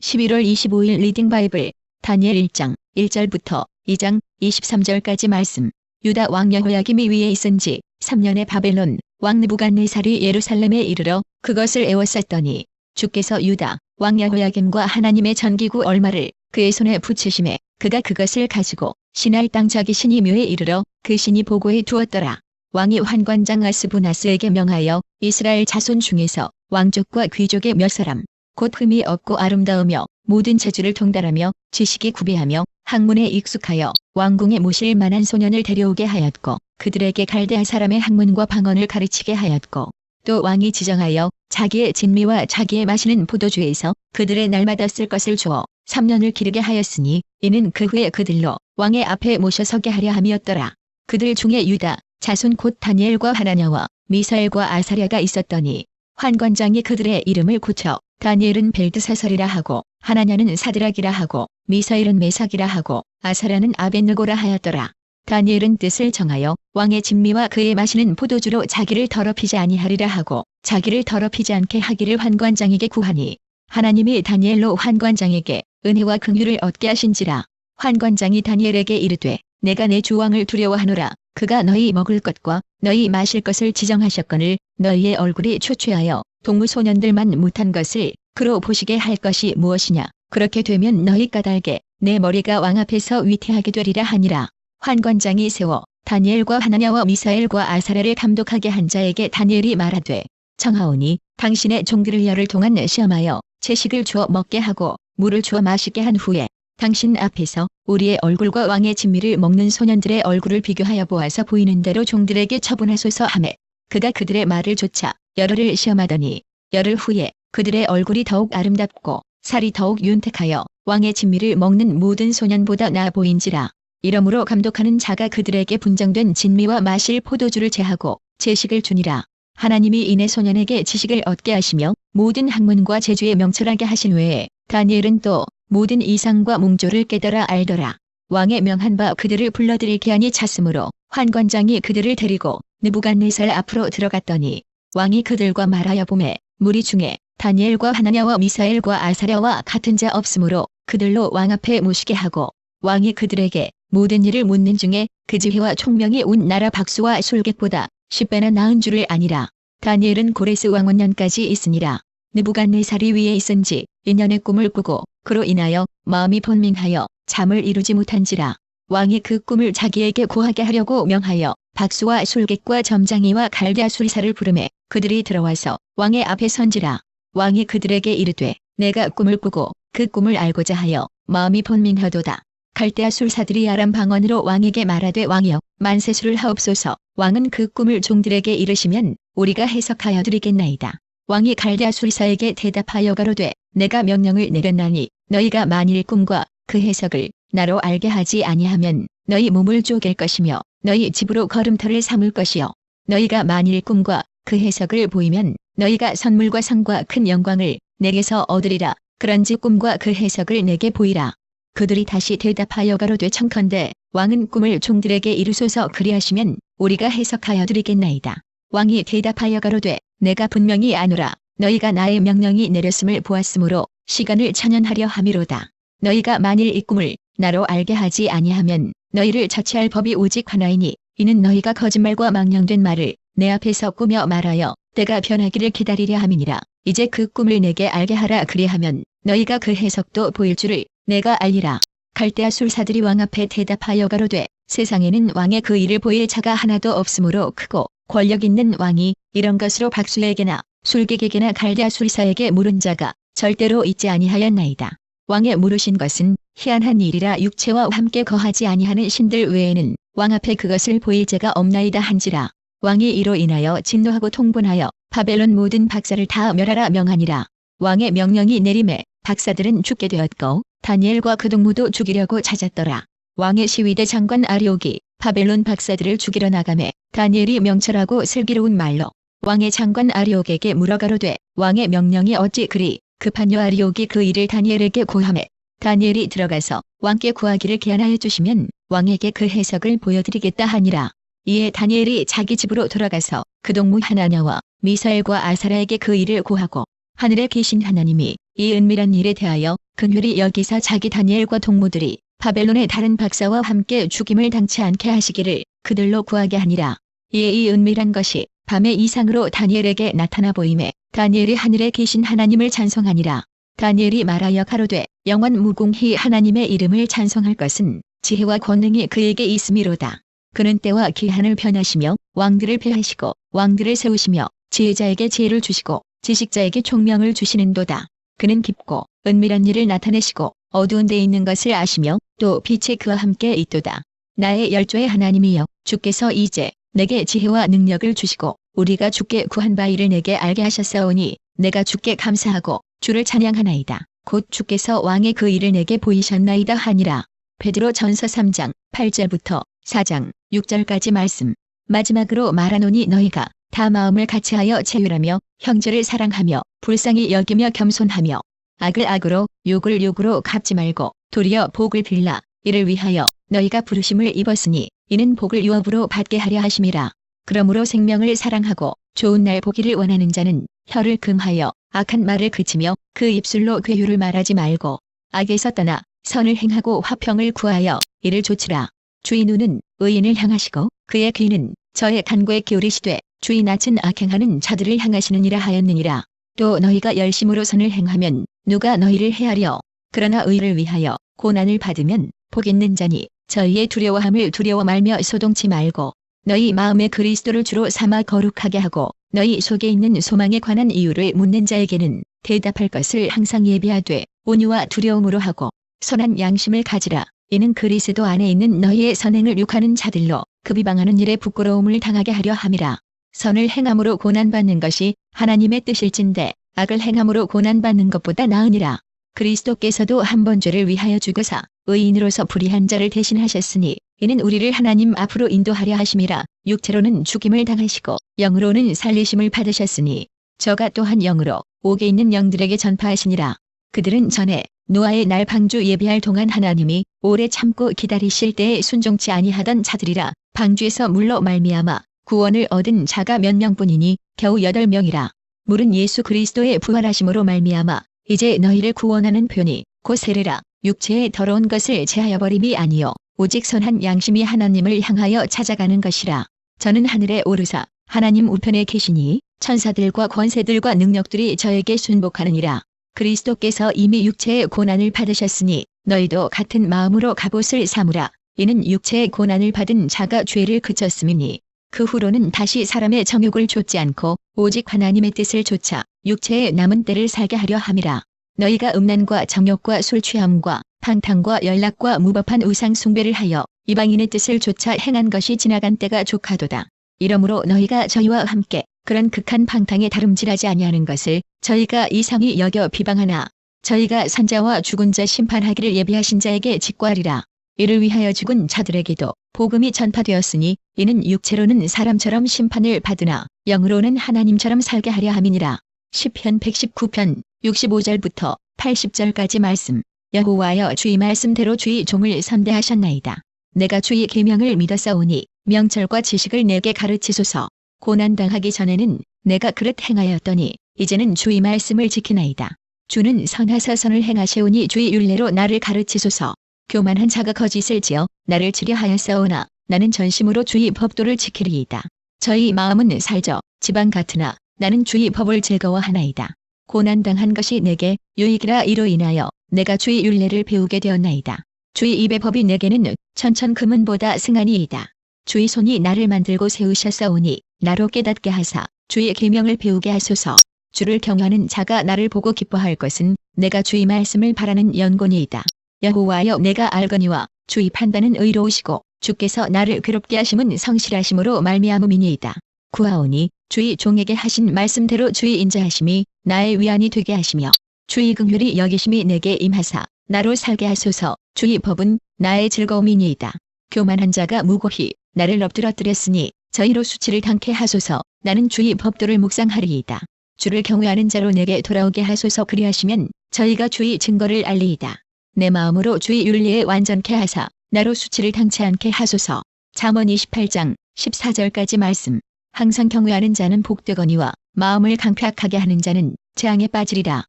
11월 25일 리딩 바이블 다니엘 1장 1절부터 2장 23절까지 말씀 유다 왕 여호야김이 위에 있은 지 3년의 바벨론 왕 느부갓네살이 예루살렘에 이르러 그것을 에워쌌더니 주께서 유다 왕 여호야김과 하나님의 전기구 얼마를 그의 손에 붙이심에 그가 그것을 가지고 신할 땅 자기 신이 묘에 이르러 그 신이 보고해 두었더라. 왕이 환관장 아스부나스에게 명하여 이스라엘 자손 중에서 왕족과 귀족의 몇 사람 곧 흠이 없고 아름다우며 모든 재주를 통달하며 지식이 구비하며 학문에 익숙하여 왕궁에 모실 만한 소년을 데려오게 하였고 그들에게 갈대아 사람의 학문과 방언을 가르치게 하였고 또 왕이 지정하여 자기의 진미와 자기의 마시는 포도주에서 그들의 날마다 쓸 것을 주어 3년을 기르게 하였으니 이는 그 후에 그들로 왕의 앞에 모셔서게 하려 함이었더라. 그들 중에 유다 자손 곧 다니엘과 하나냐와 미사엘과 아사랴가 있었더니 환관장이 그들의 이름을 고쳐 다니엘은 벨드사설이라 하고 하나냐는 사드락이라 하고 미사일은 메삭이라 하고 아사랴는 아벤느고라 하였더라. 다니엘은 뜻을 정하여 왕의 진미와 그의 마시는 포도주로 자기를 더럽히지 아니하리라 하고 자기를 더럽히지 않게 하기를 환관장에게 구하니 하나님이 다니엘로 환관장에게 은혜와 긍휼을 얻게 하신지라 환관장이 다니엘에게 이르되 내가 내 주왕을 두려워하노라 그가 너희 먹을 것과 너희 마실 것을 지정하셨거늘 너희의 얼굴이 초췌하여 동무소년들만 못한 것을 그로 보시게 할 것이 무엇이냐? 그렇게 되면 너희 까닭에 내 머리가 왕 앞에서 위태하게 되리라 하니라. 환관장이 세워 다니엘과 하나냐와 미사엘과 아사랴를 감독하게 한 자에게 다니엘이 말하되 청하오니 당신의 종들을 열흘 동안 시험하여 채식을 주어 먹게 하고 물을 주어 마시게 한 후에 당신 앞에서 우리의 얼굴과 왕의 진미를 먹는 소년들의 얼굴을 비교하여 보아서 보이는 대로 종들에게 처분하소서 하매 그가 그들의 말을 조차 열흘을 시험하더니 열흘 후에 그들의 얼굴이 더욱 아름답고 살이 더욱 윤택하여 왕의 진미를 먹는 모든 소년보다 나아 보인지라 이러므로 감독하는 자가 그들에게 분정된 진미와 마실 포도주를 제하고 제식을 주니라 하나님이 이내 소년에게 지식을 얻게 하시며 모든 학문과 재주에 명철하게 하신 외에 다니엘은 또 모든 이상과 몽조를 깨달아 알더라. 왕의 명한 바 그들을 불러들일 기한이 찼으므로 환관장이 그들을 데리고 느부갓네살 앞으로 들어갔더니 왕이 그들과 말하여 보매 무리 중에 다니엘과 하나냐와 미사엘과 아사랴와 같은 자 없으므로 그들로 왕 앞에 모시게 하고 왕이 그들에게 모든 일을 묻는 중에 그 지혜와 총명이 온 나라 박수와 솔객보다 10배나 나은 줄을 아니라 다니엘은 고레스 왕원년까지 있으니라. 느부갓네살이 위에 있은지 1년의 꿈을 꾸고 그로 인하여 마음이 번민하여 잠을 이루지 못한지라. 왕이 그 꿈을 자기에게 고하게 하려고 명하여 박수와 솔객과 점장이와 갈대아 수리사를 부르매 그들이 들어와서 왕의 앞에 선지라. 왕이 그들에게 이르되 내가 꿈을 꾸고 그 꿈을 알고자 하여 마음이 번민하도다. 갈대아 술사들이 아람 방언으로 왕에게 말하되 왕이여 만세수를 하옵소서. 왕은 그 꿈을 종들에게 이르시면 우리가 해석하여 드리겠나이다. 왕이 갈대아 술사에게 대답하여 가로되 내가 명령을 내렸나니 너희가 만일 꿈과 그 해석을 나로 알게 하지 아니하면 너희 몸을 쪼갤 것이며 너희 집으로 걸음터를 삼을 것이요. 너희가 만일 꿈과 그 해석을 보이면 너희가 선물과 상과 큰 영광을 내게서 얻으리라. 그런지 꿈과 그 해석을 내게 보이라. 그들이 다시 대답하여 가로되 청컨대 왕은 꿈을 종들에게 이루소서 그리하시면 우리가 해석하여 드리겠나이다. 왕이 대답하여 가로되 내가 분명히 아노라. 너희가 나의 명령이 내렸음을 보았으므로 시간을 찬연하려 함이로다. 너희가 만일 이 꿈을 나로 알게 하지 아니하면 너희를 처치할 법이 오직 하나이니 이는 너희가 거짓말과 망령된 말을 내 앞에서 꾸며 말하여 때가 변하기를 기다리려 함이니라. 이제 그 꿈을 내게 알게 하라 그리하면 너희가 그 해석도 보일 줄을 내가 알리라. 갈대아 술사들이 왕 앞에 대답하여 가로되 세상에는 왕의 그 일을 보일 자가 하나도 없으므로 크고 권력 있는 왕이 이런 것으로 박수에게나 술객에게나 갈대아 술사에게 물은 자가 절대로 있지 아니하였나이다. 왕의 물으신 것은 희한한 일이라 육체와 함께 거하지 아니하는 신들 외에는 왕 앞에 그것을 보일 자가 없나이다 한지라. 왕이 이로 인하여 진노하고 통분하여 바벨론 모든 박사를 다 멸하라 명하니라. 왕의 명령이 내림에 박사들은 죽게 되었고 다니엘과 그 동무도 죽이려고 찾았더라. 왕의 시위대 장관 아리옥이 바벨론 박사들을 죽이러 나가매 다니엘이 명철하고 슬기로운 말로 왕의 장관 아리옥에게 물어가로되 왕의 명령이 어찌 그리 급하뇨 아리옥이 그 일을 다니엘에게 고함해 다니엘이 들어가서 왕께 구하기를 계안하여 주시면 왕에게 그 해석을 보여드리겠다 하니라. 이에 다니엘이 자기 집으로 돌아가서 그 동무 하나냐와 미사엘과 아사라에게 그 일을 고하고 하늘에 계신 하나님이 이 은밀한 일에 대하여 긍휼히 여기사 자기 다니엘과 동무들이 바벨론의 다른 박사와 함께 죽임을 당치 않게 하시기를 그들로 구하게 하니라. 이에 이 은밀한 것이 밤의 이상으로 다니엘에게 나타나 보임에 다니엘이 하늘에 계신 하나님을 찬송하니라. 다니엘이 말하여 가로되 영원 무궁히 하나님의 이름을 찬송할 것은 지혜와 권능이 그에게 있음이로다. 그는 때와 기한을 변하시며 왕들을 폐하시고 왕들을 세우시며 지혜자에게 지혜를 주시고 지식자에게 총명을 주시는도다. 그는 깊고 은밀한 일을 나타내시고 어두운 데 있는 것을 아시며 또 빛이 그와 함께 있도다. 나의 열조의 하나님이여 주께서 이제 내게 지혜와 능력을 주시고 우리가 주께 구한 바 일을 내게 알게 하셨사오니 내가 주께 감사하고 주를 찬양하나이다. 곧 주께서 왕의 그 일을 내게 보이셨나이다 하니라. 베드로 전서 3장 8절부터 4장 6절까지 말씀. 마지막으로 말하노니 너희가 다 마음을 같이하여 체휼하며 형제를 사랑하며 불쌍히 여기며 겸손하며 악을 악으로 욕을 욕으로 갚지 말고 도리어 복을 빌라 이를 위하여 너희가 부르심을 입었으니 이는 복을 유업으로 받게 하려 하심이라. 그러므로 생명을 사랑하고 좋은 날 보기를 원하는 자는 혀를 금하여 악한 말을 그치며 그 입술로 괴유를 말하지 말고 악에서 떠나 선을 행하고 화평을 구하여 이를 조치라. 눈은 의인을 향하시고 그의 귀는 저의 간고에 기울이시되 낯은 악행하는 자들을 향하시느니라 하였느니라. 또 너희가 열심으로 선을 행하면 누가 너희를 헤아려 그러나 의를 위하여 고난을 받으면 복 있는 자니 저희의 두려워함을 두려워 말며 소동치 말고 너희 마음에 그리스도를 주로 삼아 거룩하게 하고 너희 속에 있는 소망에 관한 이유를 묻는 자에게는 대답할 것을 항상 예비하되 온유와 두려움으로 하고 선한 양심을 가지라. 이는 그리스도 안에 있는 너희의 선행을 욕하는 자들로 그 비방하는 일에 부끄러움을 당하게 하려 함이라. 선을 행함으로 고난받는 것이 하나님의 뜻일진데 악을 행함으로 고난받는 것보다 나으니라. 그리스도께서도 한 번 죄를 위하여 죽으사 의인으로서 불의한 자를 대신하셨으니 이는 우리를 하나님 앞으로 인도하려 하심이라 육체로는 죽임을 당하시고 영으로는 살리심을 받으셨으니 저가 또한 영으로 옥에 있는 영들에게 전파하시니라. 그들은 전에 노아의 날 방주 예비할 동안 하나님이 오래 참고 기다리실 때에 순종치 아니하던 자들이라 방주에서 물로 말미암아 구원을 얻은 자가 몇 명뿐이니 겨우 여덟 명이라. 물은 예수 그리스도의 부활하심으로 말미암아 이제 너희를 구원하는 편이 곧 세례라 육체의 더러운 것을 제하여 버림이 아니요 오직 선한 양심이 하나님을 향하여 찾아가는 것이라. 저는 하늘에 오르사 하나님 우편에 계시니 천사들과 권세들과 능력들이 저에게 순복하느니라. 그리스도께서 이미 육체의 고난을 받으셨으니 너희도 같은 마음으로 갑옷을 삼으라. 이는 육체의 고난을 받은 자가 죄를 그쳤음이니 그 후로는 다시 사람의 정욕을 좇지 않고 오직 하나님의 뜻을 좇아 육체의 남은 때를 살게 하려 함이라. 너희가 음란과 정욕과 술 취함과 방탕과 연락과 무법한 우상 숭배를 하여 이방인의 뜻을 좇아 행한 것이 지나간 때가 족하도다. 이러므로 너희가 저희와 함께 그런 극한 방탕에 다름질하지 아니하는 것을 저희가 이상히 여겨 비방하나 저희가 산자와 죽은 자 심판하기를 예비하신 자에게 직구하리라. 이를 위하여 죽은 자들에게도 복음이 전파되었으니 이는 육체로는 사람처럼 심판을 받으나 영으로는 하나님처럼 살게 하려 함이니라. 10편 119편 65절부터 80절까지 말씀. 여호와여 주의 말씀대로 주의 종을 선대하셨나이다. 내가 주의 계명을 믿었사오니 명철과 지식을 내게 가르치소서. 고난당하기 전에는 내가 그릇 행하였더니 이제는 주의 말씀을 지키나이다. 주는 선하사 선을 행하시오니 주의 율례로 나를 가르치소서. 교만한 자가 거짓을 지어 나를 치려 하였사오나 나는 전심으로 주의 법도를 지키리이다. 저희 마음은 살저 지방 같으나 나는 주의 법을 즐거워하나이다. 고난당한 것이 내게 유익이라 이로 인하여 내가 주의 율례를 배우게 되었나이다. 주의 입의 법이 내게는 천천 금은보다 승하니이다. 주의 손이 나를 만들고 세우셨사오니 나로 깨닫게 하사 주의 계명을 배우게 하소서. 주를 경외하는 자가 나를 보고 기뻐할 것은 내가 주의 말씀을 바라는 연곤이이다. 여호와여 내가 알거니와 주의 판단은 의로우시고 주께서 나를 괴롭게 하심은 성실하심으로 말미암음이니이다. 구하오니 주의 종에게 하신 말씀대로 주의 인자하심이 나의 위안이 되게 하시며 주의 긍휼이 여기심이 내게 임하사 나로 살게 하소서 주의 법은 나의 즐거움이니이다. 교만한 자가 무고히 나를 엎드러뜨렸으니 저희로 수치를 당케 하소서 나는 주의 법도를 묵상하리이다. 주를 경외하는 자로 내게 돌아오게 하소서 그리하시면 저희가 주의 증거를 알리이다. 내 마음으로 주의 윤리에 완전케 하사 나로 수치를 당치 않게 하소서. 잠언 28장 14절까지 말씀. 항상 경외하는 자는 복되거니와 마음을 강팍하게 하는 자는 재앙에 빠지리라.